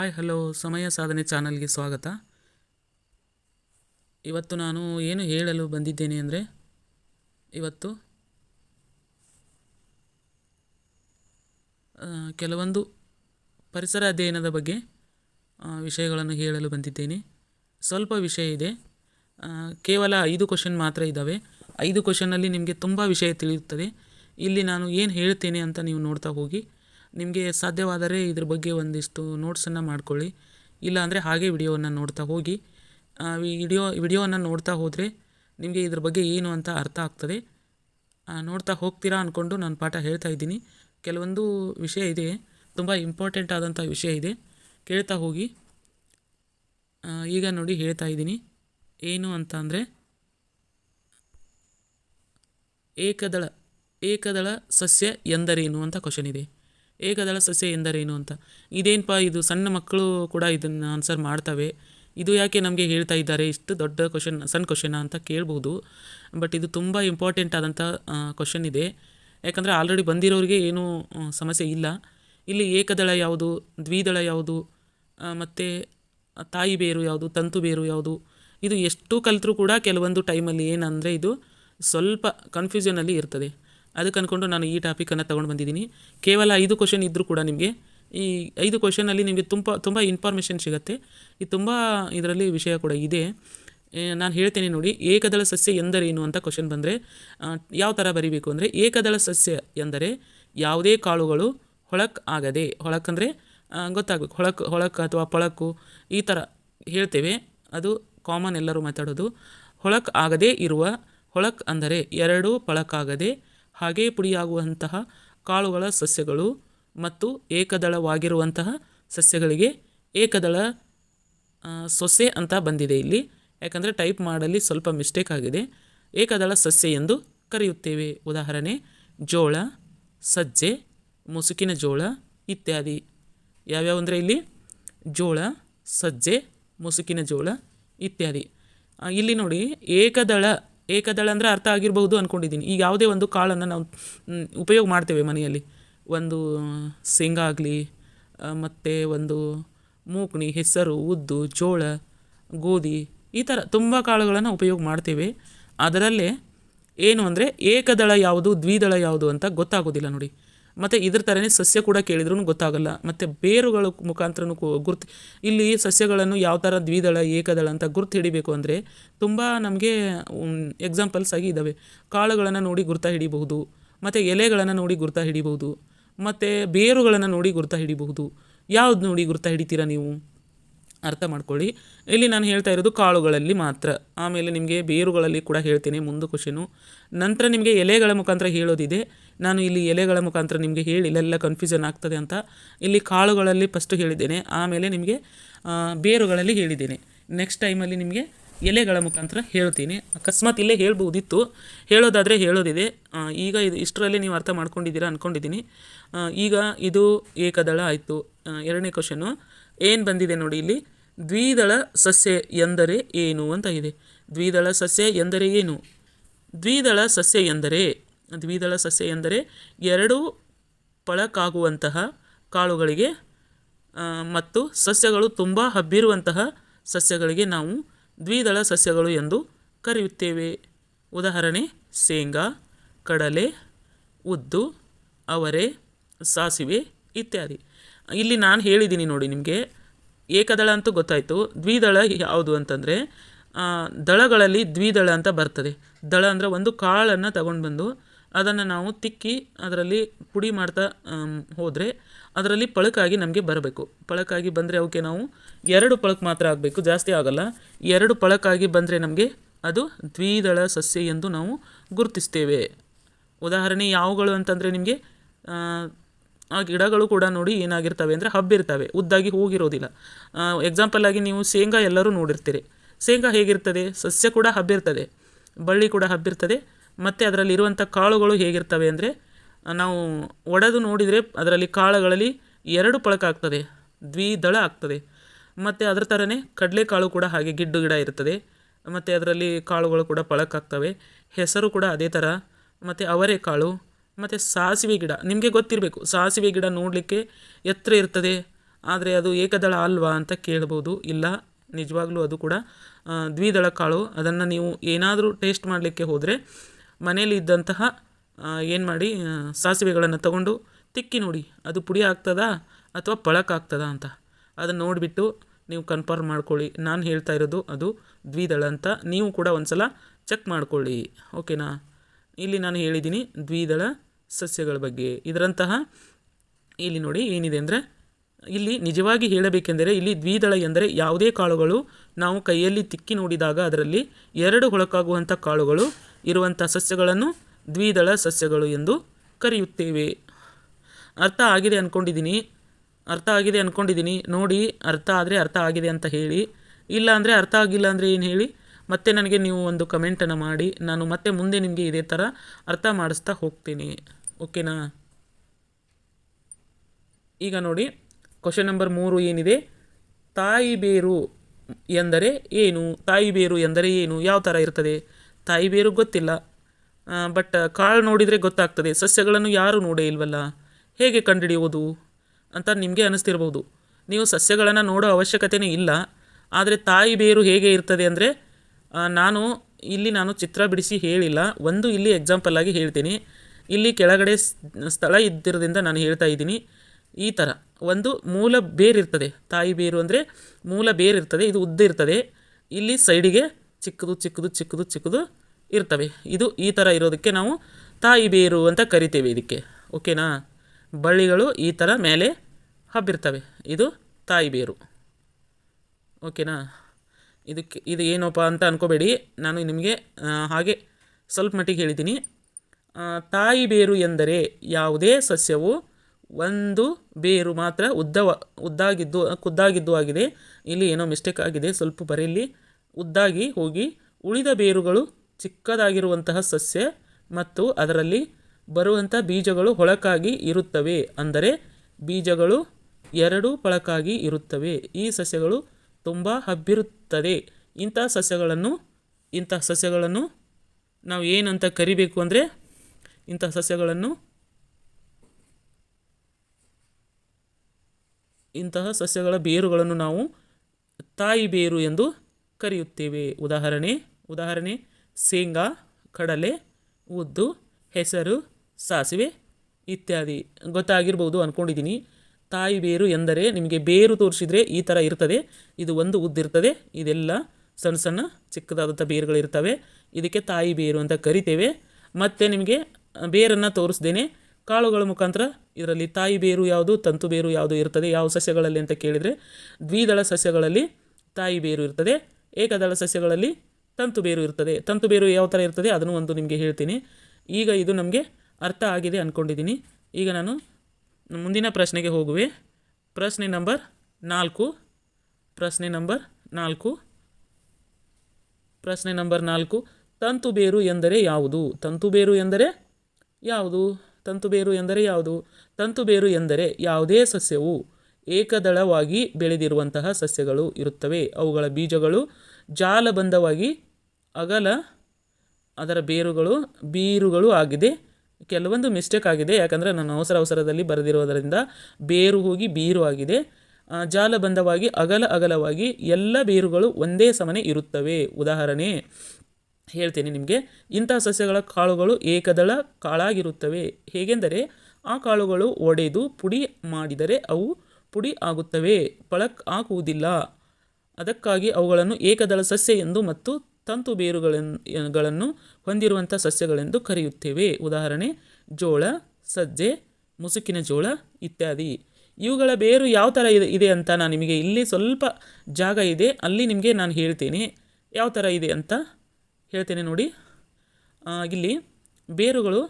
Hi hello ಸಮಯ ಸಾಧನೆ ಚಾನಲ್ಗೆ ಸ್ವಾಗತ. ಇವತ್ತು ನಾನು ಏನು ಹೇಳಲು ಬಂದಿದ್ದೇನೆ ಅಂದರೆ, ಇವತ್ತು ಕೆಲವೊಂದು ಪರಿಸರ ಅಧ್ಯಯನದ ಬಗ್ಗೆ ವಿಷಯಗಳನ್ನು ಹೇಳಲು ಬಂದಿದ್ದೇನೆ. ಸ್ವಲ್ಪ ವಿಷಯ ಇದೆ. ಕೇವಲ ಐದು ಕ್ವಶನ್ ಮಾತ್ರ ಇದ್ದಾವೆ ಐದು ಕ್ವಶನ್ನಲ್ಲಿ ನಿಮಗೆ ತುಂಬ ವಿಷಯ ತಿಳಿಯುತ್ತದೆ. ಇಲ್ಲಿ ನಾನು ಏನು ಹೇಳ್ತೇನೆ ಅಂತ ನೀವು ನೋಡ್ತಾ ಹೋಗಿ. ನಿಮಗೆ ಸಾಧ್ಯವಾದರೆ ಇದ್ರ ಬಗ್ಗೆ ಒಂದಿಷ್ಟು ನೋಟ್ಸನ್ನು ಮಾಡ್ಕೊಳ್ಳಿ. ಇಲ್ಲ ಅಂದರೆ ಹಾಗೆ ವಿಡಿಯೋವನ್ನು ನೋಡ್ತಾ ಹೋಗಿ. ವಿಡಿಯೋ, ವಿಡಿಯೋವನ್ನು ನೋಡ್ತಾ ಹೋದರೆ ನಿಮಗೆ ಇದ್ರ ಬಗ್ಗೆ ಏನು ಅಂತ ಅರ್ಥ ಆಗ್ತದೆ. ನೋಡ್ತಾ ಹೋಗ್ತೀರಾ ಅಂದ್ಕೊಂಡು ನಾನು ಪಾಠ ಹೇಳ್ತಾ ಇದ್ದೀನಿ. ಕೆಲವೊಂದು ವಿಷಯ ಇದೆ. ತುಂಬ ಇಂಪಾರ್ಟೆಂಟ್ ಆದಂಥ ವಿಷಯ ಇದೆ. ಕೇಳ್ತಾ ಹೋಗಿ. ಈಗ ನೋಡಿ ಹೇಳ್ತಾ ಇದ್ದೀನಿ. ಏನು ಅಂತ ಅಂದರೆ, ಏಕದಳ ಏಕದಳ ಸಸ್ಯ ಎಂದರೇನು ಅಂತ ಕ್ವಶನ್ ಇದೆ. ಏಕದಳ ಸಸ್ಯ ಎಂದರೇನು ಅಂತ. ಇದೇನಪ್ಪ ಇದು ಸಣ್ಣ ಮಕ್ಕಳು ಕೂಡ ಇದನ್ನು ಆನ್ಸರ್ ಮಾಡ್ತವೆ. ಇದು ಯಾಕೆ ನಮಗೆ ಹೇಳ್ತಾ ಇದ್ದಾರೆ? ಇಷ್ಟು ದೊಡ್ಡ ಕ್ವಶನ್ ಸಣ್ಣ ಕ್ವಶನ ಅಂತ ಕೇಳ್ಬೋದು. ಬಟ್ ಇದು ತುಂಬ ಇಂಪಾರ್ಟೆಂಟ್ ಆದಂಥ ಕ್ವಶನ್ ಇದೆ. ಯಾಕಂದರೆ ಆಲ್ರೆಡಿ ಬಂದಿರೋರಿಗೆ ಏನೂ ಸಮಸ್ಯೆ ಇಲ್ಲ. ಇಲ್ಲಿ ಏಕದಳ ಯಾವುದು, ದ್ವಿದಳ ಯಾವುದು ಮತ್ತು ತಾಯಿ ಬೇರು ಯಾವುದು, ತಂತು ಬೇರು ಯಾವುದು, ಇದು ಎಷ್ಟು ಕಲಿತರೂ ಕೂಡ ಕೆಲವೊಂದು ಟೈಮಲ್ಲಿ ಏನಂದರೆ ಇದು ಸ್ವಲ್ಪ ಕನ್ಫ್ಯೂಷನಲ್ಲಿ ಇರ್ತದೆ. ಅದಕ್ಕೆ ಅಂದ್ಕೊಂಡು ನಾನು ಈ ಟಾಪಿಕನ್ನು ತೊಗೊಂಡು ಬಂದಿದ್ದೀನಿ. ಕೇವಲ ಐದು ಕ್ವಶನ್ ಇದ್ದರೂ ಕೂಡ ನಿಮಗೆ ಈ ಐದು ಕ್ವಶನಲ್ಲಿ ನಿಮಗೆ ತುಂಬ ತುಂಬ ಇನ್ಫಾರ್ಮೇಷನ್ ಸಿಗುತ್ತೆ. ಈ ತುಂಬ ಇದರಲ್ಲಿ ವಿಷಯ ಕೂಡ ಇದೆ. ನಾನು ಹೇಳ್ತೇನೆ ನೋಡಿ, ಏಕದಳ ಸಸ್ಯ ಎಂದರೇನು ಅಂತ ಕ್ವಶನ್ ಬಂದರೆ ಯಾವ ಥರ ಬರಿಬೇಕು ಅಂದರೆ, ಏಕದಳ ಸಸ್ಯ ಎಂದರೆ ಯಾವುದೇ ಕಾಳುಗಳು ಹೊಳಕ್ ಆಗದೆ ಹೊಳಕಂದರೆ ಗೊತ್ತಾಗಬೇಕು, ಹೊಳಕು ಹೊಳಕು ಅಥವಾ ಪೊಳಕು ಈ ಥರ ಹೇಳ್ತೇವೆ. ಅದು ಕಾಮನ್ ಎಲ್ಲರೂ ಮಾತಾಡೋದು. ಹೊಳಕ್ ಆಗದೇ ಇರುವ, ಹೊಳಕ್ ಅಂದರೆ ಎರಡೂ ಪಳಕಾಗದೆ ಹಾಗೇ ಪುಡಿಯಾಗುವಂತಹ ಕಾಳುಗಳ ಸಸ್ಯಗಳು ಮತ್ತು ಏಕದಳವಾಗಿರುವಂತಹ ಸಸ್ಯಗಳಿಗೆ ಏಕದಳ ಸೊಸೆ ಅಂತ ಬಂದಿದೆ ಇಲ್ಲಿ. ಯಾಕಂದರೆ ಟೈಪ್ ಮಾಡಲಿ ಸ್ವಲ್ಪ ಮಿಸ್ಟೇಕ್ ಆಗಿದೆ. ಏಕದಳ ಸಸ್ಯ ಎಂದು ಕರೆಯುತ್ತೇವೆ. ಉದಾಹರಣೆ, ಜೋಳ, ಸಜ್ಜೆ, ಮುಸುಕಿನ ಜೋಳ ಇತ್ಯಾದಿ. ಯಾವ್ಯಾವ ಅಂದರೆ ಇಲ್ಲಿ? ಜೋಳ, ಸಜ್ಜೆ, ಮುಸುಕಿನ ಜೋಳ ಇತ್ಯಾದಿ. ಇಲ್ಲಿ ನೋಡಿ, ಏಕದಳ ಏಕದಳ ಅಂದರೆ ಅರ್ಥ ಆಗಿರಬಹುದು ಅಂದ್ಕೊಂಡಿದ್ದೀನಿ ಈಗ ಯಾವುದೇ ಒಂದು ಕಾಳನ್ನು ನಾವು ಉಪಯೋಗ ಮಾಡ್ತೇವೆ ಮನೆಯಲ್ಲಿ. ಒಂದು ಶೇಂಗಾ ಆಗಲಿ ಮತ್ತು ಒಂದು ಮೂಕ್ಣಿ ಹೆಸರು, ಉದ್ದು, ಜೋಳ, ಗೋಧಿ ಈ ಥರ ತುಂಬ ಕಾಳುಗಳನ್ನು ಉಪಯೋಗ ಮಾಡ್ತೇವೆ. ಅದರಲ್ಲೇ ಏನು ಅಂದರೆ ಏಕದಳ ಯಾವುದು, ದ್ವಿದಳ ಯಾವುದು ಅಂತ ಗೊತ್ತಾಗೋದಿಲ್ಲ ನೋಡಿ. ಮತ್ತು ಇದ್ರ ಥರನೇ ಸಸ್ಯ ಕೂಡ ಕೇಳಿದ್ರೂ ಗೊತ್ತಾಗಲ್ಲ. ಮತ್ತು ಬೇರುಗಳ ಮುಖಾಂತರನೂ ಗುರ್ತು ಇಲ್ಲಿ ಸಸ್ಯಗಳನ್ನು ಯಾವ ಥರ ದ್ವಿದಳ, ಏಕದಳ ಅಂತ ಗುರ್ತು ಹಿಡಿಬೇಕು ಅಂದರೆ ತುಂಬ ನಮಗೆ ಎಕ್ಸಾಂಪಲ್ಸ್ ಆಗಿ ಇದ್ದಾವೆ ಕಾಳುಗಳನ್ನು ನೋಡಿ ಗುರ್ತ ಹಿಡಿಬಹುದು, ಮತ್ತು ಎಲೆಗಳನ್ನು ನೋಡಿ ಗುರ್ತ ಹಿಡಿಬಹುದು, ಮತ್ತು ಬೇರುಗಳನ್ನು ನೋಡಿ ಗುರ್ತ ಹಿಡಿಬಹುದು. ಯಾವ್ದು ನೋಡಿ ಗುರ್ತ ಹಿಡಿತೀರಾ ನೀವು? ಅರ್ಥ ಮಾಡ್ಕೊಳ್ಳಿ. ಇಲ್ಲಿ ನಾನು ಹೇಳ್ತಾ ಇರೋದು ಕಾಳುಗಳಲ್ಲಿ ಮಾತ್ರ. ಆಮೇಲೆ ನಿಮಗೆ ಬೇರುಗಳಲ್ಲಿ ಕೂಡ ಹೇಳ್ತೀನಿ ಮುಂದೆ ಕ್ವಶನು ನಂತರ ನಿಮಗೆ ಎಲೆಗಳ ಮುಖಾಂತರ ಹೇಳೋದಿದೆ. ನಾನು ಇಲ್ಲಿ ಎಲೆಗಳ ಮುಖಾಂತರ ನಿಮಗೆ ಹೇಳಿ, ಇಲ್ಲೆಲ್ಲ ಕನ್ಫ್ಯೂಷನ್ ಆಗ್ತದೆ ಅಂತ ಇಲ್ಲಿ ಕಾಳುಗಳಲ್ಲಿ ಫಸ್ಟು ಹೇಳಿದ್ದೇನೆ. ಆಮೇಲೆ ನಿಮಗೆ ಬೇರುಗಳಲ್ಲಿ ಹೇಳಿದ್ದೇನೆ. ನೆಕ್ಸ್ಟ್ ಟೈಮಲ್ಲಿ ನಿಮಗೆ ಎಲೆಗಳ ಮುಖಾಂತರ ಹೇಳ್ತೀನಿ. ಅಕಸ್ಮಾತ್ ಇಲ್ಲೇ ಹೇಳ್ಬೋದಿತ್ತು. ಹೇಳೋದಾದರೆ ಹೇಳೋದಿದೆ. ಈಗ ಇದು ಇಷ್ಟರಲ್ಲಿ ನೀವು ಅರ್ಥ ಮಾಡ್ಕೊಂಡಿದ್ದೀರಾ ಅಂದ್ಕೊಂಡಿದ್ದೀನಿ ಈಗ ಇದು ಏಕದಳ ಆಯಿತು. ಎರಡನೇ ಕ್ವಶನು ಏನು ಬಂದಿದೆ ನೋಡಿ ಇಲ್ಲಿ? ದ್ವಿದಳ ಸಸ್ಯ ಎಂದರೆ ಏನು ಅಂತ ಇದೆ. ದ್ವಿದಳ ಸಸ್ಯ ಎಂದರೆ ಏನು? ದ್ವಿದಳ ಸಸ್ಯ ಎಂದರೆ, ದ್ವಿದಳ ಸಸ್ಯ ಎಂದರೆ ಎರಡು ಪಳಕಾಗುವಂತಹ ಕಾಳುಗಳಿಗೆ ಮತ್ತು ಸಸ್ಯಗಳು ತುಂಬ ಹಬ್ಬಿರುವಂತಹ ಸಸ್ಯಗಳಿಗೆ ನಾವು ದ್ವಿದಳ ಸಸ್ಯಗಳು ಎಂದು ಕರೆಯುತ್ತೇವೆ. ಉದಾಹರಣೆ, ಶೇಂಗಾ, ಕಡಲೆ, ಉದ್ದು, ಅವರೆ, ಸಾಸಿವೆ ಇತ್ಯಾದಿ. ಇಲ್ಲಿ ನಾನು ಹೇಳಿದ್ದೀನಿ ನೋಡಿ ನಿಮಗೆ. ಏಕದಳ ಅಂತೂ ಗೊತ್ತಾಯಿತು. ದ್ವಿದಳ ಯಾವುದು ಅಂತಂದರೆ ದಳಗಳಲ್ಲಿ ದ್ವಿದಳ ಅಂತ ಬರ್ತದೆ. ದಳ ಅಂದರೆ ಒಂದು ಕಾಳನ್ನು ತಗೊಂಡು ಬಂದು ಅದನ್ನು ನಾವು ತಿಕ್ಕಿ ಅದರಲ್ಲಿ ಪುಡಿ ಮಾಡ್ತಾ ಹೋದರೆ ಅದರಲ್ಲಿ ಪಳಕಾಗಿ ನಮಗೆ ಬರಬೇಕು. ಪಳಕಾಗಿ ಬಂದರೆ ಅವಕ್ಕೆ ನಾವು ಎರಡು ಪಳಕ್ ಮಾತ್ರ ಆಗಬೇಕು, ಜಾಸ್ತಿ ಆಗಲ್ಲ. ಎರಡು ಪಳಕಾಗಿ ಬಂದರೆ ನಮಗೆ ಅದು ದ್ವಿದಳ ಸಸ್ಯ ಎಂದು ನಾವು ಗುರುತಿಸ್ತೇವೆ. ಉದಾಹರಣೆ ಯಾವುಗಳು ಅಂತಂದರೆ ನಿಮಗೆ ಆ ಗಿಡಗಳು ಕೂಡ ನೋಡಿ ಏನಾಗಿರ್ತವೆ ಅಂದರೆ ಹಬ್ಬಿರ್ತವೆ, ಉದ್ದಾಗಿ ಹೋಗಿರೋದಿಲ್ಲ. ಎಕ್ಸಾಂಪಲ್ ಆಗಿ ನೀವು ಶೇಂಗಾ ಎಲ್ಲರೂ ನೋಡಿರ್ತೀರಿ. ಶೇಂಗಾ ಹೇಗಿರ್ತದೆ? ಸಸ್ಯ ಕೂಡ ಹಬ್ಬಿರ್ತದೆ, ಬಳ್ಳಿ ಕೂಡ ಹಬ್ಬಿರ್ತದೆ, ಮತ್ತು ಅದರಲ್ಲಿರುವಂಥ ಕಾಳುಗಳು ಹೇಗಿರ್ತವೆ ಅಂದರೆ, ನಾವು ಒಡೆದು ನೋಡಿದರೆ ಅದರಲ್ಲಿ ಕಾಳುಗಳಲ್ಲಿ ಎರಡು ಪಳಕ ಆಗ್ತದೆ, ದ್ವಿದಳ ಆಗ್ತದೆ. ಮತ್ತು ಅದರ ಥರನೇ ಕಡಲೆಕಾಳು ಕೂಡ ಹಾಗೆ ಗಿಡ್ಡು ಗಿಡ ಇರ್ತದೆ, ಮತ್ತು ಅದರಲ್ಲಿ ಕಾಳುಗಳು ಕೂಡ ಪಳಕಾಗ್ತವೆ, ಹೆಸರು ಕೂಡ ಅದೇ ಥರ, ಮತ್ತು ಅವರೆಕಾಳು ಮತ್ತು ಸಾಸಿವೆ ಗಿಡ. ನಿಮಗೆ ಗೊತ್ತಿರಬೇಕು, ಸಾಸಿವೆ ಗಿಡ ನೋಡಲಿಕ್ಕೆ ಎತ್ತರ ಇರ್ತದೆ, ಆದರೆ ಅದು ಏಕದಳ ಅಲ್ವಾ ಅಂತ ಕೇಳ್ಬೋದು. ಇಲ್ಲ, ನಿಜವಾಗ್ಲೂ ಅದು ಕೂಡ ದ್ವಿದಳ ಕಾಳು. ಅದನ್ನು ನೀವು ಏನಾದರೂ ಟೇಸ್ಟ್ ಮಾಡಲಿಕ್ಕೆ ಹೋದರೆ ಮನೇಲಿ ಇದ್ದಂತಹ ಏನು ಮಾಡಿ ಸಾಸಿವೆಗಳನ್ನು ತಗೊಂಡು ತಿಕ್ಕಿ ನೋಡಿ. ಅದು ಪುಡಿ ಆಗ್ತದಾ ಅಥವಾ ಪಳಕ ಆಗ್ತದಾ ಅಂತ. ಅದನ್ನು ನೋಡಿಬಿಟ್ಟು ನೀವು ಕನ್ಫರ್ಮ್ ಮಾಡ್ಕೊಳ್ಳಿ. ನಾನು ಹೇಳ್ತಾ ಇರೋದು ಅದು ದ್ವಿದಳ ಅಂತ. ನೀವು ಕೂಡ ಒಂದ್ಸಲ ಚೆಕ್ ಮಾಡ್ಕೊಳ್ಳಿ. ಓಕೆನಾ ಇಲ್ಲಿ ನಾನು ಹೇಳಿದ್ದೀನಿ ದ್ವಿದಳ ಸಸ್ಯಗಳ ಬಗ್ಗೆ. ಇದರಂತಹ ಇಲ್ಲಿ ನೋಡಿ ಏನಿದೆ ಅಂದರೆ, ಇಲ್ಲಿ ನಿಜವಾಗಿ ಹೇಳಬೇಕೆಂದರೆ, ಇಲ್ಲಿ ದ್ವಿದಳ ಎಂದರೆ ಯಾವುದೇ ಕಾಳುಗಳು ನಾವು ಕೈಯಲ್ಲಿ ತಿಕ್ಕಿ ನೋಡಿದಾಗ ಅದರಲ್ಲಿ ಎರಡು ಹೊಳಕಾಗುವಂಥ ಕಾಳುಗಳು ಇರುವಂಥ ಸಸ್ಯಗಳನ್ನು ದ್ವಿದಳ ಸಸ್ಯಗಳು ಎಂದು ಕರೆಯುತ್ತೇವೆ. ಅರ್ಥ ಆಗಿದೆ ಅಂದ್ಕೊಂಡಿದ್ದೀನಿ ಅರ್ಥ ಆಗಿದೆ ಅಂದ್ಕೊಂಡಿದ್ದೀನಿ ನೋಡಿ, ಅರ್ಥ ಆದರೆ ಅರ್ಥ ಆಗಿದೆ ಅಂತ ಹೇಳಿ. ಇಲ್ಲ ಅಂದರೆ ಅರ್ಥ ಆಗಿಲ್ಲ ಅಂದರೆ ಏನು ಹೇಳಿ? ಮತ್ತೆ ನನಗೆ ನೀವು ಒಂದು ಕಮೆಂಟನ್ನು ಮಾಡಿ. ನಾನು ಮತ್ತೆ ಮುಂದೆ ನಿಮಗೆ ಇದೇ ಥರ ಅರ್ಥ ಮಾಡಿಸ್ತಾ ಹೋಗ್ತೀನಿ. ಓಕೆನಾ? ಈಗ ನೋಡಿ ಕ್ವಶನ್ ನಂಬರ್ ಮೂರು ಏನಿದೆ? ತಾಯಿ ಬೇರು ಎಂದರೆ ಏನು? ತಾಯಿ ಬೇರು ಎಂದರೆ ಏನು? ಯಾವ ಥರ ಇರ್ತದೆ? ತಾಯಿ ಬೇರು ಗೊತ್ತಿಲ್ಲ. ಬಟ್ ಕಾಳು ನೋಡಿದರೆ ಗೊತ್ತಾಗ್ತದೆ. ಸಸ್ಯಗಳನ್ನು ಯಾರು ನೋಡೇ ಇಲ್ವಲ್ಲ? ಹೇಗೆ ಕಂಡುಹಿಡಿಯುವುದು ಅಂತ ನಿಮಗೆ ಅನ್ನಿಸ್ತಿರ್ಬೋದು ನೀವು ಸಸ್ಯಗಳನ್ನು ನೋಡೋ ಅವಶ್ಯಕತೆಯೇ ಇಲ್ಲ. ಆದರೆ ತಾಯಿ ಬೇರು ಹೇಗೆ ಇರ್ತದೆ ಅಂದರೆ ನಾನು ಇಲ್ಲಿ ನಾನು ಚಿತ್ರ ಬಿಡಿಸಿ ಹೇಳಿಲ್ಲ. ಒಂದು ಇಲ್ಲಿ ಎಕ್ಸಾಂಪಲ್ ಆಗಿ ಹೇಳ್ತೀನಿ. ಇಲ್ಲಿ ಕೆಳಗಡೆ ಸ್ಥಳ ಇದ್ದಿರೋದ್ರಿಂದ ನಾನು ಹೇಳ್ತಾ ಇದ್ದೀನಿ. ಈ ಥರ ಒಂದು ಮೂಲ ಬೇರಿರ್ತದೆ ತಾಯಿ ಬೇರು ಅಂದರೆ ಮೂಲ ಬೇರಿರ್ತದೆ ಇದು ಉದ್ದ ಇರ್ತದೆ. ಇಲ್ಲಿ ಸೈಡಿಗೆ ಚಿಕ್ಕದು ಚಿಕ್ಕದು ಚಿಕ್ಕದು ಚಿಕ್ಕದು ಇರ್ತವೆ. ಇದು ಈ ಥರ ಇರೋದಕ್ಕೆ ನಾವು ತಾಯಿ ಬೇರು ಅಂತ ಕರಿತೇವೆ ಇದಕ್ಕೆ. ಓಕೆನಾ ಬಳ್ಳಿಗಳು ಈ ಥರ ಮೇಲೆ ಹಬ್ಬಿರ್ತವೆ. ಇದು ತಾಯಿ ಬೇರು. ಓಕೆನಾ ಇದಕ್ಕೆ, ಇದು ಏನಪ್ಪ ಅಂತ ಅನ್ಕೋಬೇಡಿ. ನಾನು ನಿಮಗೆ ಹಾಗೆ ಸ್ವಲ್ಪ ಮಟ್ಟಿಗೆ ಹೇಳಿದ್ದೀನಿ. ತಾಯಿ ಬೇರು ಎಂದರೆ ಯಾವುದೇ ಸಸ್ಯವು ಒಂದು ಬೇರು ಮಾತ್ರ ಉದ್ದವ, ಉದ್ದಾಗಿದ್ದು, ಖುದ್ದಾಗಿದ್ದು ಆಗಿದೆ. ಇಲ್ಲಿ ಏನೋ ಮಿಸ್ಟೇಕ್ ಆಗಿದೆ, ಸ್ವಲ್ಪ ಬರೆಯಲ್ಲಿ ಉದ್ದಾಗಿ ಹೋಗಿ ಉಳಿದ ಬೇರುಗಳು ಚಿಕ್ಕದಾಗಿರುವಂತಹ ಸಸ್ಯ ಮತ್ತು ಅದರಲ್ಲಿ ಬರುವಂಥ ಬೀಜಗಳು ಹೊಳಕಾಗಿ ಇರುತ್ತವೆ. ಅಂದರೆ ಬೀಜಗಳು ಎರಡು ಪಳಕಾಗಿ ಇರುತ್ತವೆ. ಈ ಸಸ್ಯಗಳು ತುಂಬ ಹಬ್ಬಿರುತ್ತದೆ. ಇಂಥ ಸಸ್ಯಗಳನ್ನು ಇಂಥ ಸಸ್ಯಗಳನ್ನು ನಾವು ಏನಂತ ಕರಿಬೇಕು ಅಂದರೆ ಇಂಥ ಸಸ್ಯಗಳನ್ನು? ಇಂತಹ ಸಸ್ಯಗಳ ಬೇರುಗಳನ್ನು ನಾವು ತಾಯಿ ಬೇರು ಎಂದು ಕರೆಯುತ್ತೇವೆ. ಉದಾಹರಣೆ ಉದಾಹರಣೆ, ಶೇಂಗಾ, ಕಡಲೆ, ಉದ್ದು, ಹೆಸರು, ಸಾಸಿವೆ ಇತ್ಯಾದಿ. ಗೊತ್ತಾಗಿರ್ಬೋದು ಅಂದ್ಕೊಂಡಿದ್ದೀನಿ ತಾಯಿ ಬೇರು ಎಂದರೆ ನಿಮಗೆ ಬೇರು ತೋರಿಸಿದರೆ ಈ ಥರ ಇರ್ತದೆ. ಇದು ಒಂದು ಉದ್ದಿರ್ತದೆ ಇದೆಲ್ಲ ಸಣ್ಣ ಸಣ್ಣ ಚಿಕ್ಕದಾದಂಥ ಬೇರುಗಳಿರ್ತವೆ. ಇದಕ್ಕೆ ತಾಯಿ ಬೇರು ಅಂತ ಕರಿತೇವೆ. ಮತ್ತು ನಿಮಗೆ ಬೇರನ್ನು ತೋರಿಸ್ದೇನೆ. ಕಾಳುಗಳ ಮುಖಾಂತರ ಇದರಲ್ಲಿ ತಾಯಿ ಬೇರು ಯಾವುದು, ತಂತು ಬೇರು ಯಾವುದು ಇರ್ತದೆ, ಯಾವ ಸಸ್ಯಗಳಲ್ಲಿ ಅಂತ ಕೇಳಿದರೆ ದ್ವಿದಳ ಸಸ್ಯಗಳಲ್ಲಿ ತಾಯಿ ಬೇರು ಇರ್ತದೆ, ಏಕದಳ ಸಸ್ಯಗಳಲ್ಲಿ ತಂತು ಬೇರು ಇರ್ತದೆ. ತಂತು ಬೇರು ಯಾವ ಥರ ಇರ್ತದೆ ಅದನ್ನು ಒಂದು ನಿಮಗೆ ಹೇಳ್ತೀನಿ. ಈಗ ಇದು ನಮಗೆ ಅರ್ಥ ಆಗಿದೆ ಅಂದ್ಕೊಂಡಿದ್ದೀನಿ ಈಗ ನಾನು ಮುಂದಿನ ಪ್ರಶ್ನೆಗೆ ಹೋಗುವೆ. ಪ್ರಶ್ನೆ ನಂಬರ್ ನಾಲ್ಕು. ಪ್ರಶ್ನೆ ನಂಬರ್ ನಾಲ್ಕು. ಪ್ರಶ್ನೆ ನಂಬರ್ ನಾಲ್ಕು. ತಂತು ಬೇರು ಎಂದರೆ ಯಾವುದು? ತಂತು ಬೇರು ಎಂದರೆ ಯಾವುದು? ತಂತುಬೇರು ಎಂದರೆ ಯಾವುದು? ತಂತುಬೇರು ಎಂದರೆ ಯಾವುದೇ ಸಸ್ಯವು ಏಕದಳವಾಗಿ ಬೆಳೆದಿರುವಂತಹ ಸಸ್ಯಗಳು ಇರುತ್ತವೆ. ಅವುಗಳ ಬೀಜಗಳು ಜಾಲಬಂಧವಾಗಿ ಅಗಲ, ಅದರ ಬೇರುಗಳು, ಬೀರುಗಳು ಆಗಿದೆ. ಕೆಲವೊಂದು ಮಿಸ್ಟೇಕ್ ಆಗಿದೆ. ಯಾಕಂದರೆ ನಾನು ಅವಸರ ಅವಸರದಲ್ಲಿ ಬರೆದಿರೋದರಿಂದ ಬೇರು ಹೋಗಿ ಬೀರು ಆಗಿದೆ. ಜಾಲಬಂಧವಾಗಿ ಅಗಲ ಅಗಲವಾಗಿ ಎಲ್ಲ ಬೇರುಗಳು ಒಂದೇ ಸಮನೆ ಇರುತ್ತವೆ. ಉದಾಹರಣೆ ಹೇಳ್ತೀನಿ ನಿಮಗೆ, ಇಂತಹ ಸಸ್ಯಗಳ ಕಾಳುಗಳು ಏಕದಳ ಕಾಳಾಗಿರುತ್ತವೆ. ಹೇಗೆಂದರೆ, ಆ ಕಾಳುಗಳು ಒಡೆದು ಪುಡಿ ಮಾಡಿದರೆ ಅವು ಪುಡಿ ಆಗುತ್ತವೆ ಪಳಕ್ ಹಾಕುವುದಿಲ್ಲ. ಅದಕ್ಕಾಗಿ ಅವುಗಳನ್ನು ಏಕದಳ ಸಸ್ಯ ಎಂದು ಮತ್ತು ತಂತು ಬೇರುಗಳನ್ನು ಹೊಂದಿರುವಂಥ ಸಸ್ಯಗಳೆಂದು ಕರೆಯುತ್ತೇವೆ. ಉದಾಹರಣೆ, ಜೋಳ, ಸಜ್ಜೆ, ಮುಸುಕಿನ ಜೋಳ ಇತ್ಯಾದಿ. ಇವುಗಳ ಬೇರು ಯಾವ ಥರ ಇದೆ ಇದೆ ಅಂತ ನಾನು ನಿಮಗೆ ಇಲ್ಲಿ ಸ್ವಲ್ಪ ಜಾಗ ಇದೆ, ಅಲ್ಲಿ ನಿಮಗೆ ನಾನು ಹೇಳ್ತೀನಿ. ಯಾವ ಥರ ಇದೆ ಅಂತ ಹೇಳ್ತೇನೆ ನೋಡಿ. ಇಲ್ಲಿ ಬೇರುಗಳು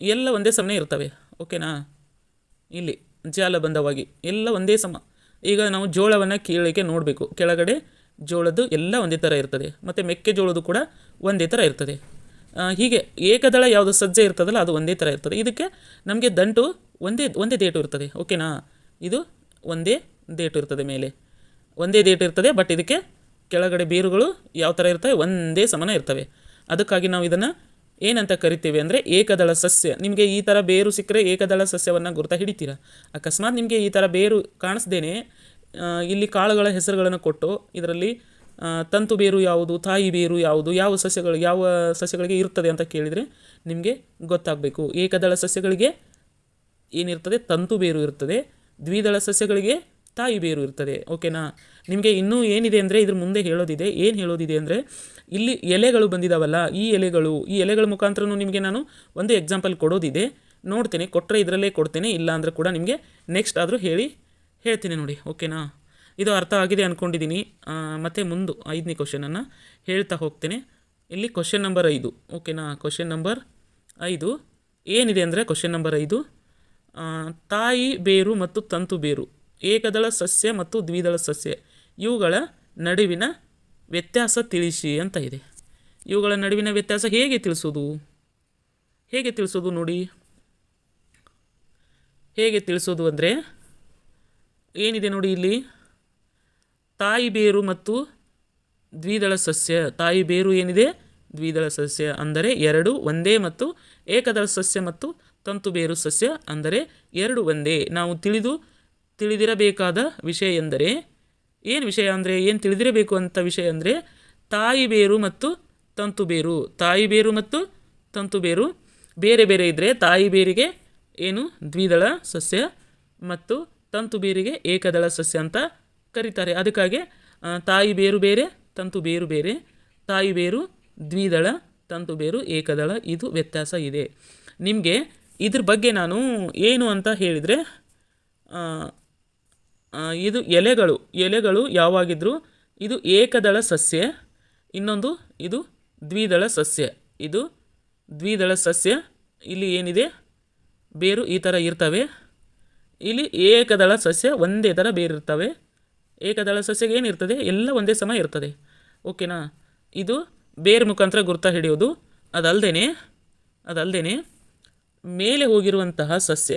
ಎಲ್ಲ ಒಂದೇ ಸಮನೆ ಇರ್ತವೆ. ಓಕೆನಾ ಇಲ್ಲಿ ಜಾಲಬಂಧವಾಗಿ ಎಲ್ಲ ಒಂದೇ ಸಮ. ಈಗ ನಾವು ಜೋಳವನ್ನು ಕೇಳಿಕೆ ನೋಡಬೇಕು. ಕೆಳಗಡೆ ಜೋಳದ್ದು ಎಲ್ಲ ಒಂದೇ ಥರ ಇರ್ತದೆ. ಮತ್ತು ಮೆಕ್ಕೆಜೋಳದ್ದು ಕೂಡ ಒಂದೇ ಥರ ಇರ್ತದೆ. ಹೀಗೆ ಏಕದಳ ಯಾವುದು ಸಜ್ಜೆ ಇರ್ತದಲ್ಲ ಅದು ಒಂದೇ ಥರ ಇರ್ತದೆ. ಇದಕ್ಕೆ ನಮಗೆ ದಂಟು ಒಂದೇ ಒಂದೇ ದೇಟು ಇರ್ತದೆ. ಓಕೆನಾ ಇದು ಒಂದೇ ದೇಟು ಇರ್ತದೆ ಮೇಲೆ. ಒಂದೇ ದೇಟು ಇರ್ತದೆ ಬಟ್ ಇದಕ್ಕೆ ಕೆಳಗಡೆ ಬೇರುಗಳು ಯಾವ ಥರ ಇರ್ತವೆ? ಒಂದೇ ಸಮಾನ ಇರ್ತವೆ. ಅದಕ್ಕಾಗಿ ನಾವು ಇದನ್ನು ಏನಂತ ಕರಿತೀವಿ ಅಂದರೆ ಏಕದಳ ಸಸ್ಯ. ನಿಮಗೆ ಈ ಥರ ಬೇರು ಸಿಕ್ಕರೆ ಏಕದಳ ಸಸ್ಯವನ್ನು ಗುರುತ ಹಿಡಿತೀರ. ಅಕಸ್ಮಾತ್ ನಿಮಗೆ ಈ ಥರ ಬೇರು ಕಾಣಿಸ್ದೇನೆ ಇಲ್ಲಿ ಕಾಳುಗಳ ಹೆಸರುಗಳನ್ನು ಕೊಟ್ಟು ಇದರಲ್ಲಿ ತಂತು ಬೇರು ಯಾವುದು, ತಾಯಿ ಬೇರು ಯಾವುದು, ಯಾವ ಸಸ್ಯಗಳು, ಯಾವ ಸಸ್ಯಗಳಿಗೆ ಇರ್ತದೆ ಅಂತ ಕೇಳಿದರೆ ನಿಮಗೆ ಗೊತ್ತಾಗಬೇಕು. ಏಕದಳ ಸಸ್ಯಗಳಿಗೆ ಏನಿರ್ತದೆ? ತಂತು ಬೇರು ಇರ್ತದೆ. ದ್ವಿದಳ ಸಸ್ಯಗಳಿಗೆ ತಾಯಿ ಬೇರು ಇರ್ತದೆ. ಓಕೆನಾ? ನಿಮಗೆ ಇನ್ನೂ ಏನಿದೆ ಅಂದರೆ ಇದ್ರ ಮುಂದೆ ಹೇಳೋದಿದೆ. ಏನು ಹೇಳೋದಿದೆ ಅಂದರೆ ಇಲ್ಲಿ ಎಲೆಗಳು ಬಂದಿದಾವಲ್ಲ, ಈ ಎಲೆಗಳು, ಈ ಎಲೆಗಳ ಮುಖಾಂತರನೂ ನಿಮಗೆ ನಾನು ಒಂದು ಎಕ್ಸಾಂಪಲ್ ಕೊಡೋದಿದೆ. ನೋಡ್ತೇನೆ ಕೊಟ್ಟರೆ ಇದರಲ್ಲೇ ಕೊಡ್ತೇನೆ, ಇಲ್ಲ ಅಂದರೆ ಕೂಡ ನಿಮಗೆ ನೆಕ್ಸ್ಟ್ ಆದರೂ ಹೇಳಿ ಹೇಳ್ತೀನಿ ನೋಡಿ ಓಕೆನಾ ಇದು ಅರ್ಥ ಆಗಿದೆ ಅಂದ್ಕೊಂಡಿದ್ದೀನಿ ಮತ್ತು ಮುಂದೆ, ಐದನೇ ಕ್ವಶನನ್ನು ಹೇಳ್ತಾ ಹೋಗ್ತೇನೆ. ಇಲ್ಲಿ ಕ್ವಶನ್ ನಂಬರ್ ಐದು ಓಕೆನಾ ಕ್ವಶನ್ ನಂಬರ್ ಐದು. ಏನಿದೆ ಅಂದರೆ ಕ್ವಶನ್ ನಂಬರ್ ಐದು? ತಾಯಿ ಬೇರು ಮತ್ತು ತಂತು ಬೇರು, ಏಕದಳ ಸಸ್ಯ ಮತ್ತು ದ್ವಿದಳ ಸಸ್ಯ. ಇವುಗಳ ನಡುವಿನ ವ್ಯತ್ಯಾಸ ತಿಳಿಸಿ ಅಂತ ಇದೆ. ಇವುಗಳ ನಡುವಿನ ವ್ಯತ್ಯಾಸ ಹೇಗೆ ತಿಳಿಸೋದು ಹೇಗೆ ತಿಳಿಸೋದು ನೋಡಿ. ಹೇಗೆ ತಿಳಿಸೋದು ಅಂದರೆ ಏನಿದೆ ನೋಡಿ ಇಲ್ಲಿ? ತಾಯಿ ಬೇರು ಮತ್ತು ದ್ವಿದಳ ಸಸ್ಯ. ತಾಯಿ ಬೇರು ಏನಿದೆ? ದ್ವಿದಳ ಸಸ್ಯ ಅಂದರೆ ಎರಡು, ಒಂದೇ ಮತ್ತು ಏಕದಳ ಸಸ್ಯ ಮತ್ತು ತಂತು ಬೇರು ಸಸ್ಯ ಅಂದರೆ ಎರಡು, ಒಂದೇ. ನಾವು ತಿಳಿದು ತಿಳಿದಿರಬೇಕಾದ ವಿಷಯ ಎಂದರೆ ಏನು ವಿಷಯ ಅಂದರೆ, ಏನು ತಿಳಿದಿರಬೇಕು ಅಂತ ವಿಷಯ ಅಂದರೆ, ತಾಯಿ ಬೇರು ಮತ್ತು ತಂತು ಬೇರು. ತಾಯಿ ಬೇರು ಮತ್ತು ತಂತು ಬೇರು. ಬೇರೆ ಬೇರೆ ಇದ್ದರೆ ತಾಯಿ ಬೇರಿಗೆ ಏನು? ದ್ವಿದಳ ಸಸ್ಯ ಮತ್ತು ತಂತು ಬೇರಿಗೆ ಏಕದಳ ಸಸ್ಯ ಅಂತ ಕರೀತಾರೆ. ಅದಕ್ಕಾಗಿ ತಾಯಿ ಬೇರು ಬೇರೆ, ತಂತು ಬೇರು ಬೇರೆ. ತಾಯಿ ಬೇರು ದ್ವಿದಳ, ತಂತು ಬೇರು ಏಕದಳ. ಇದು ವ್ಯತ್ಯಾಸ ಇದೆ. ನಿಮಗೆ ಇದ್ರ ಬಗ್ಗೆ ನಾನು ಏನು ಅಂತ ಹೇಳಿದರೆ ಇದು ಎಲೆಗಳು. ಎಲೆಗಳು ಯಾವಾಗಿದ್ದರೂ ಇದು ಏಕದಳ ಸಸ್ಯ, ಇನ್ನೊಂದು ಇದು ದ್ವಿದಳ ಸಸ್ಯ. ಇದು ದ್ವಿದಳ ಸಸ್ಯ, ಇಲ್ಲಿ ಏನಿದೆ? ಬೇರು ಈ ಥರ ಇರ್ತವೆ. ಇಲ್ಲಿ ಏಕದಳ ಸಸ್ಯ ಒಂದೇ ಥರ ಬೇರಿರ್ತವೆ ಏಕದಳ ಸಸ್ಯಗೆ ಏನಿರ್ತದೆ? ಎಲ್ಲ ಒಂದೇ ಸಮ ಇರ್ತದೆ. ಓಕೆನಾ ಇದು ಬೇರು ಮುಖಾಂತರ ಗುರ್ತ ಹಿಡಿಯೋದು. ಅದಲ್ಲದೆ ಅದಲ್ಲದೆ ಮೇಲೆ ಹೋಗಿರುವಂತಹ ಸಸ್ಯ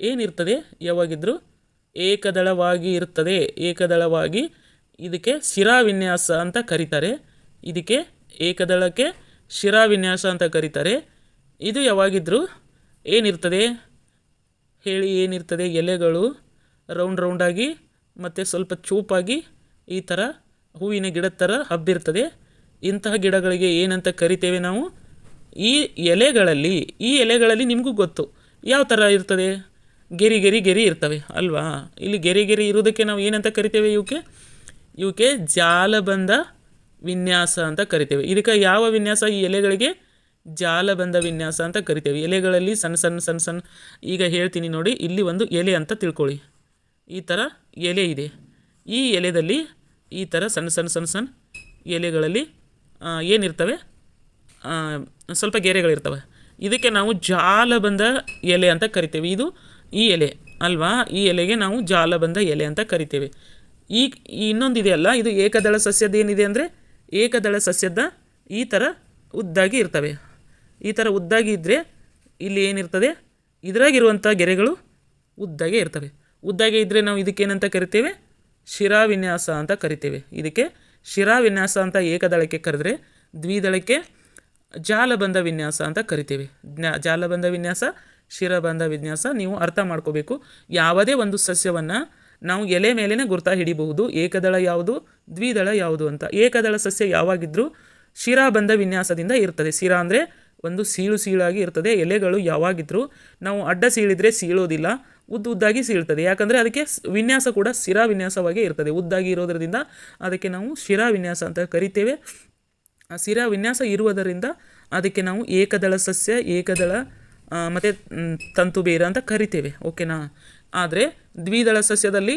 ಏನಿರ್ತದೆ? ಯಾವಾಗಿದ್ದರೂ ಏಕದಳವಾಗಿ ಇರ್ತದೆ ಏಕದಳವಾಗಿ ಇದಕ್ಕೆ ಶಿರಾವಿನ್ಯಾಸ ಅಂತ ಕರೀತಾರೆ. ಇದಕ್ಕೆ ಏಕದಳಕ್ಕೆ ಶಿರಾವಿನ್ಯಾಸ ಅಂತ ಕರೀತಾರೆ. ಇದು ಯಾವಾಗಿದ್ದರೂ ಏನಿರ್ತದೆ? ಹೇಳಿ ಏನಿರ್ತದೆ? ಎಲೆಗಳು ರೌಂಡ್ ರೌಂಡಾಗಿ ಮತ್ತು ಸ್ವಲ್ಪ ಚೂಪಾಗಿ ಈ ಥರ ಹೂವಿನ ಗಿಡದ ಥರ ಹಬ್ಬಿರ್ತದೆ. ಇಂತಹ ಗಿಡಗಳಿಗೆ ಏನಂತ ಕರಿತೇವೆ ನಾವು? ಈ ಎಲೆಗಳಲ್ಲಿ ಈ ಎಲೆಗಳಲ್ಲಿ ನಿಮಗೂ ಗೊತ್ತು. ಯಾವ ಥರ ಇರ್ತದೆ? ಗೆರಿ ಗೆರಿ ಗೆರಿ ಇರ್ತವೆ, ಅಲ್ವಾ? ಇಲ್ಲಿ ಗೆರಿ ಗೆರಿ ಇರೋದಕ್ಕೆ ನಾವು ಏನಂತ ಕರಿತೇವೆ ಇವಕ್ಕೆ ಇವಕ್ಕೆ ಜಾಲಬಂಧ ವಿನ್ಯಾಸ ಅಂತ ಕರಿತೇವೆ. ಇದಕ್ಕೆ ಯಾವ ವಿನ್ಯಾಸ? ಈ ಎಲೆಗಳಿಗೆ ಜಾಲಬಂಧ ವಿನ್ಯಾಸ ಅಂತ ಕರಿತೇವೆ. ಎಲೆಗಳಲ್ಲಿ ಸಣ್ಣ ಸಣ್ಣ ಸಣ್ಣ ಸಣ್ಣ ಈಗ ಹೇಳ್ತೀನಿ ನೋಡಿ, ಇಲ್ಲಿ ಒಂದು ಎಲೆ ಅಂತ ತಿಳ್ಕೊಳ್ಳಿ. ಈ ಥರ ಎಲೆ ಇದೆ. ಈ ಎಲೆದಲ್ಲಿ ಈ ಥರ ಸಣ್ಣ ಸಣ್ಣ ಸಣ್ಣ ಸಣ್ಣ ಎಲೆಗಳಲ್ಲಿ ಏನಿರ್ತವೆ? ಸ್ವಲ್ಪ ಗೆರೆಗಳಿರ್ತವೆ. ಇದಕ್ಕೆ ನಾವು ಜಾಲಬಂಧ ಎಲೆ ಅಂತ ಕರಿತೇವೆ. ಇದು ಈ ಎಲೆ ಅಲ್ವಾ? ಈ ಎಲೆಗೆ ನಾವು ಜಾಲಬಂಧ ಎಲೆ ಅಂತ ಕರಿತೇವೆ. ಈ ಇನ್ನೊಂದು ಇನ್ನೊಂದಿದೆಯಲ್ಲ ಇದು ಏಕದಳ ಸಸ್ಯದ ಏನಿದೆ ಅಂದರೆ ಏಕದಳ ಸಸ್ಯದ ಈ ಥರ ಉದ್ದಾಗಿ ಇರ್ತವೆ. ಈ ಥರ ಉದ್ದಾಗಿ ಇದ್ದರೆ ಇಲ್ಲಿ ಏನಿರ್ತದೆ? ಇದರಾಗಿರುವಂಥ ಗೆರೆಗಳು ಉದ್ದಾಗೆ ಇರ್ತವೆ. ಉದ್ದಾಗೆ ಇದ್ದರೆ ನಾವು ಇದಕ್ಕೇನಂತ ಕರಿತೇವೆ? ಶಿರಾವಿನ್ಯಾಸ ಅಂತ ಕರಿತೇವೆ. ಇದಕ್ಕೆ ಶಿರಾವಿನ್ಯಾಸ ಅಂತ ಏಕದಳಕ್ಕೆ ಕರೆದ್ರೆ ದ್ವಿದಳಕ್ಕೆ ಜಾಲಬಂಧ ವಿನ್ಯಾಸ ಅಂತ ಕರಿತೀವಿ. ಜ್ಞಾ- ಜಾಲಬಂಧ ವಿನ್ಯಾಸ, ಶಿರಬಂಧ ವಿನ್ಯಾಸ ನೀವು ಅರ್ಥ ಮಾಡ್ಕೋಬೇಕು. ಯಾವುದೇ ಒಂದು ಸಸ್ಯವನ್ನು ನಾವು ಎಲೆ ಮೇಲೇ ಗುರ್ತಾ ಹಿಡಿಬಹುದು. ಏಕದಳ ಯಾವುದು? ದ್ವಿದಳ ಯಾವುದು ಅಂತ. ಏಕದಳ ಸಸ್ಯ ಯಾವಾಗಿದ್ದರೂ ಶಿರಾಬಂಧ ವಿನ್ಯಾಸದಿಂದ ಇರ್ತದೆ. ಶಿರಾ ಅಂದರೆ ಒಂದು ಸೀಳು ಸೀಳಾಗಿ ಇರ್ತದೆ. ಎಲೆಗಳು ಯಾವಾಗಿದ್ದರೂ ನಾವು ಅಡ್ಡ ಸೀಳಿದರೆ ಸೀಳೋದಿಲ್ಲ. ಉದ್ದ ಉದ್ದಾಗಿ ಸೀಳ್ತದೆ. ಯಾಕಂದರೆ ಅದಕ್ಕೆ ವಿನ್ಯಾಸ ಕೂಡ ಶಿರಾ ವಿನ್ಯಾಸವಾಗಿ ಇರ್ತದೆ. ಉದ್ದಾಗಿ ಇರೋದರಿಂದ ಅದಕ್ಕೆ ನಾವು ಶಿರಾ ವಿನ್ಯಾಸ ಅಂತ ಕರಿತೇವೆ. ಶಿರಾ ವಿನ್ಯಾಸ ಇರುವುದರಿಂದ ಅದಕ್ಕೆ ನಾವು ಏಕದಳ ಸಸ್ಯ, ಏಕದಳ ಮತ್ತು ತಂತು ಬೇರ ಅಂತ ಕರಿತೇವೆ. ಓಕೆನಾ ಆದರೆ ದ್ವಿದಳ ಸಸ್ಯದಲ್ಲಿ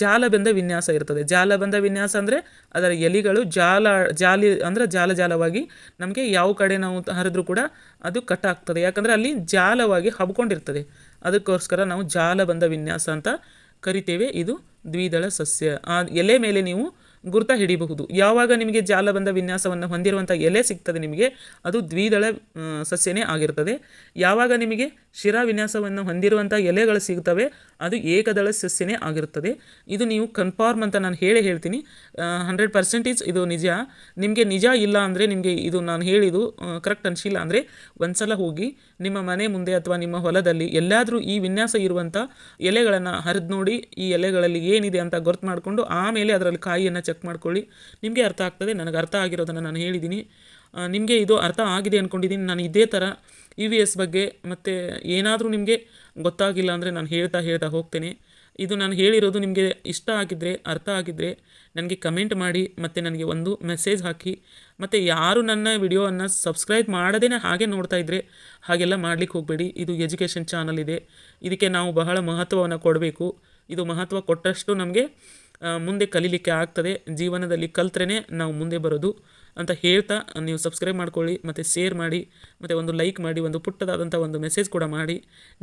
ಜಾಲಬಂಧ ವಿನ್ಯಾಸ ಇರ್ತದೆ. ಜಾಲಬಂಧ ವಿನ್ಯಾಸ ಅಂದರೆ ಅದರ ಎಲೆಗಳು ಜಾಲ, ಜಾಲಿ, ಅಂದರೆ ಜಾಲ ಜಾಲವಾಗಿ ನಮಗೆ ಯಾವ ಕಡೆ ನಾವು ಹರಿದ್ರೂ ಕೂಡ ಅದು ಕಟ್ ಆಗ್ತದೆ. ಯಾಕಂದರೆ ಅಲ್ಲಿ ಜಾಲವಾಗಿ ಹಬ್ಕೊಂಡಿರ್ತದೆ. ಅದಕ್ಕೋಸ್ಕರ ನಾವು ಜಾಲಬಂಧ ವಿನ್ಯಾಸ ಅಂತ ಕರಿತೇವೆ. ಇದು ದ್ವಿದಳ ಸಸ್ಯ. ಆ ಎಲೆ ಮೇಲೆ ನೀವು ಗುರ್ತ ಹಿಡಿಬಹುದು ಯಾವಾಗ ನಿಮಗೆ ಜಾಲಬಂಧ ವಿನ್ಯಾಸವನ್ನು ಹೊಂದಿರುವಂಥ ಎಲೆ ಸಿಗ್ತದೆ ನಿಮಗೆ, ಅದು ದ್ವಿದಳ ಸಸ್ಯನೇ ಆಗಿರ್ತದೆ. ಯಾವಾಗ ನಿಮಗೆ ಶಿರಾ ವಿನ್ಯಾಸವನ್ನು ಹೊಂದಿರುವಂಥ ಎಲೆಗಳು ಸಿಗ್ತವೆ, ಅದು ಏಕದಳ ಸಸ್ಯನೇ ಆಗಿರ್ತದೆ. ಇದು ನೀವು ಕನ್ಫಾರ್ಮ್ ಅಂತ ನಾನು ಹೇಳಿ ಹೇಳ್ತೀನಿ. ಹಂಡ್ರೆಡ್ ಪರ್ಸೆಂಟೇಜ್ ಇದು ನಿಜ. ನಿಮಗೆ ನಿಜ ಇಲ್ಲ ಅಂದರೆ ನಿಮಗೆ ಇದು ನಾನು ಹೇಳಿದು ಕರೆಕ್ಟ್ ಅನಿಸಿಲ್ಲ ಅಂದರೆ ಒಂದು ಸಲ ಹೋಗಿ ನಿಮ್ಮ ಮನೆ ಮುಂದೆ ಅಥವಾ ನಿಮ್ಮ ಹೊಲದಲ್ಲಿ ಎಲ್ಲಾದರೂ ಈ ವಿನ್ಯಾಸ ಇರುವಂಥ ಎಲೆಗಳನ್ನು ಹರಿದು ನೋಡಿ ಈ ಎಲೆಗಳಲ್ಲಿ ಏನಿದೆ ಅಂತ ಗೊತ್ತು ಮಾಡಿಕೊಂಡು ಆಮೇಲೆ ಅದರಲ್ಲಿ ಕಾಯಿಯನ್ನು ಚೆಕ್ ಮಾಡ್ಕೊಳ್ಳಿ. ನಿಮಗೆ ಅರ್ಥ ಆಗ್ತದೆ, ನನಗೆ ಅರ್ಥ ಆಗಿರೋದನ್ನು ನಾನು ಹೇಳಿದ್ದೀನಿ ನಿಮಗೆ ಇದು ಅರ್ಥ ಆಗಿದೆ ಅಂದ್ಕೊಂಡಿದ್ದೀನಿ ನಾನು ಇದೇ ಥರ ಇ ವಿ ಎಸ್ ಬಗ್ಗೆ ಮತ್ತು ಏನಾದರೂ ನಿಮಗೆ ಗೊತ್ತಾಗಿಲ್ಲ ಅಂದರೆ ನಾನು ಹೇಳ್ತಾ ಹೇಳ್ತಾ ಹೋಗ್ತೇನೆ. ಇದು ನಾನು ಹೇಳಿರೋದು ನಿಮಗೆ ಇಷ್ಟ ಆಗಿದ್ದರೆ ಅರ್ಥ ಆಗಿದ್ದರೆ ನನಗೆ ಕಮೆಂಟ್ ಮಾಡಿ, ಮತ್ತು ನನಗೆ ಒಂದು ಮೆಸೇಜ್ ಹಾಕಿ, ಮತ್ತು ಯಾರು ನನ್ನ ವಿಡಿಯೋವನ್ನು ಸಬ್ಸ್ಕ್ರೈಬ್ ಮಾಡದೇ ಹಾಗೆ ನೋಡ್ತಾ ಇದ್ದರೆ ಹಾಗೆಲ್ಲ ಮಾಡಲಿಕ್ಕೆ ಹೋಗಬೇಡಿ. ಇದು ಎಜುಕೇಷನ್ ಚಾನಲ್ ಇದೆ. ಇದಕ್ಕೆ ನಾವು ಬಹಳ ಮಹತ್ವವನ್ನು ಕೊಡಬೇಕು. ಇದು ಮಹತ್ವ ಕೊಟ್ಟಷ್ಟು ನಮಗೆ ಮುಂದೆ ಕಲೀಲಿಕ್ಕೆ ಆಗ್ತದೆ. ಜೀವನದಲ್ಲಿ ಕಲ್ತ್ರೇ ನಾವು ಮುಂದೆ ಬರೋದು. ಅಂತ ಹೇಳ್ತಾ ನೀವು ಸಬ್ಸ್ಕ್ರೈಬ್ ಮಾಡ್ಕೊಳ್ಳಿ, ಮತ್ತು ಶೇರ್ ಮಾಡಿ, ಮತ್ತು ಒಂದು ಲೈಕ್ ಮಾಡಿ, ಒಂದು ಪುಟ್ಟದಾದಂಥ ಒಂದು ಮೆಸೇಜ್ ಕೂಡ ಮಾಡಿ.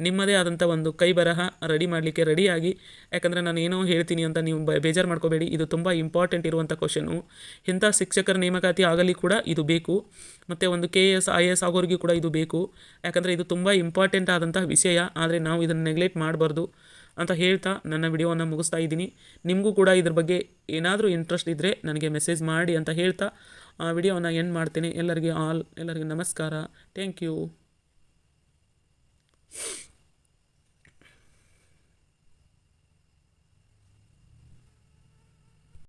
ನಿಮ್ಮದೇ ಆದಂಥ ಒಂದು ಕೈ ಬರಹ ರೆಡಿ ಮಾಡಲಿಕ್ಕೆ ರೆಡಿಯಾಗಿ ಯಾಕಂದರೆ ನಾನು ಏನೋ ಹೇಳ್ತೀನಿ ಅಂತ ನೀವು ಬೇಜಾರು ಮಾಡ್ಕೋಬೇಡಿ. ಇದು ತುಂಬ ಇಂಪಾರ್ಟೆಂಟ್ ಇರುವಂಥ ಕ್ವಶನು ಇಂಥ ಶಿಕ್ಷಕರ ನೇಮಕಾತಿ ಆಗಲಿ ಕೂಡ ಇದು ಬೇಕು. ಮತ್ತು ಒಂದು ಕೆ ಎಸ್ ಐ ಎಸ್ ಆಗೋರಿಗೂ ಕೂಡ ಇದು ಬೇಕು. ಯಾಕಂದರೆ ಇದು ತುಂಬ ಇಂಪಾರ್ಟೆಂಟ್ ಆದಂಥ ವಿಷಯ. ಆದರೆ ನಾವು ಇದನ್ನು ನೆಗ್ಲೆಕ್ಟ್ ಮಾಡಬಾರ್ದು ಅಂತ ಹೇಳ್ತಾ ನನ್ನ ವಿಡಿಯೋವನ್ನು ಮುಗಿಸ್ತಾ ಇದ್ದೀನಿ. ನಿಮಗೂ ಕೂಡ ಇದ್ರ ಬಗ್ಗೆ ಏನಾದರೂ ಇಂಟ್ರೆಸ್ಟ್ ಇದ್ದರೆ ನನಗೆ ಮೆಸೇಜ್ ಮಾಡಿ ಅಂತ ಹೇಳ್ತಾ. ಆ ವಿಡಿಯೋವನ್ನು ಎಂಡ್ ಮಾಡ್ತೀನಿ. ಎಲ್ಲರಿಗೆ ಆಲ್ ಎಲ್ಲರಿಗೆ ನಮಸ್ಕಾರ. Thank you